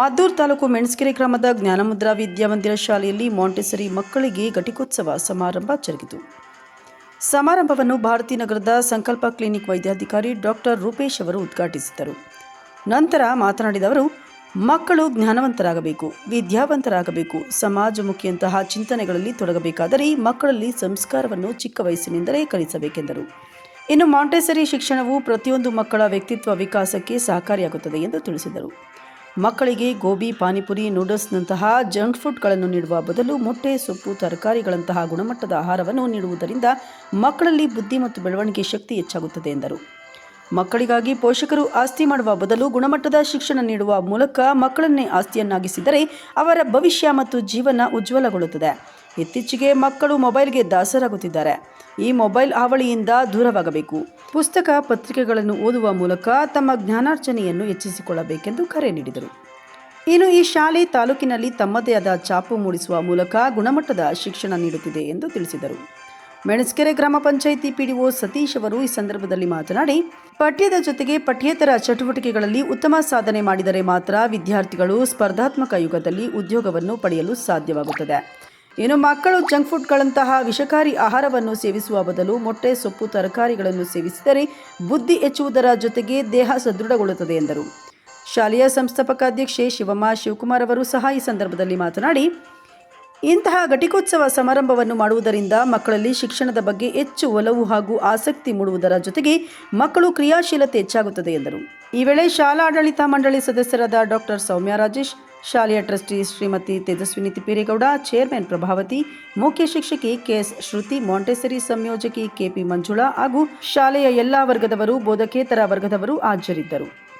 ಮದ್ದೂರು ತಾಲೂಕು ಮೆಣಸ್ಕೆರೆ ಗ್ರಾಮದ ಜ್ಞಾನಮುದ್ರಾ ವಿದ್ಯಾಮಂದಿರ ಶಾಲೆಯಲ್ಲಿ ಮಾಂಟೆಸರಿ ಮಕ್ಕಳಿಗೆ ಘಟಿಕೋತ್ಸವ ಸಮಾರಂಭ ಜರುಗಿತು. ಸಮಾರಂಭವನ್ನು ಭಾರತೀನಗರದ ಸಂಕಲ್ಪ ಕ್ಲಿನಿಕ್ ವೈದ್ಯಾಧಿಕಾರಿ ಡಾಕ್ಟರ್ ರೂಪೇಶ್ ಅವರು ಉದ್ಘಾಟಿಸಿದರು. ನಂತರ ಮಾತನಾಡಿದ ಅವರು, ಮಕ್ಕಳು ಜ್ಞಾನವಂತರಾಗಬೇಕು, ವಿದ್ಯಾವಂತರಾಗಬೇಕು, ಸಮಾಜಮುಖಿಯಂತಹ ಚಿಂತನೆಗಳಲ್ಲಿ ತೊಡಗಬೇಕಾದರೆ ಮಕ್ಕಳಲ್ಲಿ ಸಂಸ್ಕಾರವನ್ನು ಚಿಕ್ಕ ವಯಸ್ಸಿನಿಂದಲೇ ಕಲಿಸಬೇಕೆಂದರು. ಇನ್ನು ಮಾಂಟೆಸರಿ ಶಿಕ್ಷಣವು ಪ್ರತಿಯೊಂದು ಮಕ್ಕಳ ವ್ಯಕ್ತಿತ್ವ ವಿಕಾಸಕ್ಕೆ ಸಹಕಾರಿಯಾಗುತ್ತದೆ ಎಂದು ತಿಳಿಸಿದರು. ಮಕ್ಕಳಿಗೆ ಗೋಬಿ, ಪಾನಿಪುರಿ, ನೂಡಲ್ಸ್ನಂತಹ ಜಂಕ್ ಫುಡ್ಗಳನ್ನು ನೀಡುವ ಬದಲು ಮೊಟ್ಟೆ, ಸೊಪ್ಪು, ತರಕಾರಿಗಳಂತಹ ಗುಣಮಟ್ಟದ ಆಹಾರವನ್ನು ನೀಡುವುದರಿಂದ ಮಕ್ಕಳಲ್ಲಿ ಬುದ್ಧಿ ಮತ್ತು ಬೆಳವಣಿಗೆ ಶಕ್ತಿ ಹೆಚ್ಚಾಗುತ್ತದೆ ಎಂದರು. ಮಕ್ಕಳಿಗಾಗಿ ಪೋಷಕರು ಆಸ್ತಿ ಮಾಡುವ ಬದಲು ಗುಣಮಟ್ಟದ ಶಿಕ್ಷಣ ನೀಡುವ ಮೂಲಕ ಮಕ್ಕಳನ್ನೇ ಆಸ್ತಿಯನ್ನಾಗಿಸಿದರೆ ಅವರ ಭವಿಷ್ಯ ಮತ್ತು ಜೀವನ ಉಜ್ವಲಗೊಳ್ಳುತ್ತದೆ. ಇತ್ತೀಚೆಗೆ ಮಕ್ಕಳು ಮೊಬೈಲ್ಗೆ ದಾಸರಾಗುತ್ತಿದ್ದಾರೆ. ಈ ಮೊಬೈಲ್ ಹಾವಳಿಯಿಂದ ದೂರವಾಗಬೇಕು. ಪುಸ್ತಕ ಪತ್ರಿಕೆಗಳನ್ನು ಓದುವ ಮೂಲಕ ತಮ್ಮ ಜ್ಞಾನಾರ್ಜನೆಯನ್ನು ಹೆಚ್ಚಿಸಿಕೊಳ್ಳಬೇಕೆಂದು ಕರೆ ನೀಡಿದರು. ಇನ್ನು ಈ ಶಾಲೆ ತಾಲೂಕಿನಲ್ಲಿ ತಮ್ಮದೇ ಆದ ಛಾಪು ಮೂಡಿಸುವ ಮೂಲಕ ಗುಣಮಟ್ಟದ ಶಿಕ್ಷಣ ನೀಡುತ್ತಿದೆ ಎಂದು ತಿಳಿಸಿದರು. ಮೆಣಸ್ಕೆರೆ ಗ್ರಾಮ ಪಂಚಾಯಿತಿ ಪಿಡಿಒ ಸತೀಶ್ ಅವರು ಈ ಸಂದರ್ಭದಲ್ಲಿ ಮಾತನಾಡಿ, ಪಠ್ಯದ ಜೊತೆಗೆ ಪಠ್ಯೇತರ ಚಟುವಟಿಕೆಗಳಲ್ಲಿ ಉತ್ತಮ ಸಾಧನೆ ಮಾಡಿದರೆ ಮಾತ್ರ ವಿದ್ಯಾರ್ಥಿಗಳು ಸ್ಪರ್ಧಾತ್ಮಕ ಯುಗದಲ್ಲಿ ಉದ್ಯೋಗವನ್ನು ಪಡೆಯಲು ಸಾಧ್ಯವಾಗುತ್ತದೆ. ಇನ್ನು ಮಕ್ಕಳು ಜಂಕ್ ಫುಡ್ಗಳಂತಹ ವಿಷಕಾರಿ ಆಹಾರವನ್ನು ಸೇವಿಸುವ ಬದಲು ಮೊಟ್ಟೆ, ಸೊಪ್ಪು, ತರಕಾರಿಗಳನ್ನು ಸೇವಿಸಿದರೆ ಬುದ್ಧಿ ಹೆಚ್ಚುವುದರ ಜೊತೆಗೆ ದೇಹ ಸದೃಢಗೊಳ್ಳುತ್ತದೆ ಎಂದರು. ಶಾಲೆಯ ಸಂಸ್ಥಾಪಕ ಅಧ್ಯಕ್ಷೆ ಶಿವಮ್ಮ ಶಿವಕುಮಾರ್ ಅವರು ಸಹ ಈ ಸಂದರ್ಭದಲ್ಲಿ ಮಾತನಾಡಿ, ಇಂತಹ ಘಟಿಕೋತ್ಸವ ಸಮಾರಂಭವನ್ನು ಮಾಡುವುದರಿಂದ ಮಕ್ಕಳಲ್ಲಿ ಶಿಕ್ಷಣದ ಬಗ್ಗೆ ಹೆಚ್ಚು ಒಲವು ಹಾಗೂ ಆಸಕ್ತಿ ಮೂಡುವುದರ ಜೊತೆಗೆ ಮಕ್ಕಳು ಕ್ರಿಯಾಶೀಲತೆ ಹೆಚ್ಚಾಗುತ್ತದೆ ಎಂದರು. ಈ ವೇಳೆ ಶಾಲಾ ಆಡಳಿತ ಮಂಡಳಿ ಸದಸ್ಯರಾದ ಡಾಕ್ಟರ್ ಸೌಮ್ಯ ರಾಜೇಶ್ ಶಾಲೆಯ ಟ್ರಸ್ಟಿ ಶ್ರೀಮತಿ ತೇಜಸ್ವಿನಿ ತಿಪ್ಪೇರೇಗೌಡ, ಚೇರ್ಮನ್ ಪ್ರಭಾವತಿ, ಮುಖ್ಯ ಶಿಕ್ಷಕಿ ಕೆಎಸ್ ಶ್ರುತಿ, ಮಾಂಟೆಸರಿ ಸಂಯೋಜಕಿ ಕೆಪಿ ಮಂಜುಳಾ ಹಾಗೂ ಶಾಲೆಯ ಎಲ್ಲಾ ವರ್ಗದವರು, ಬೋಧಕೇತರ ವರ್ಗದವರು ಹಾಜರಿದ್ದರು.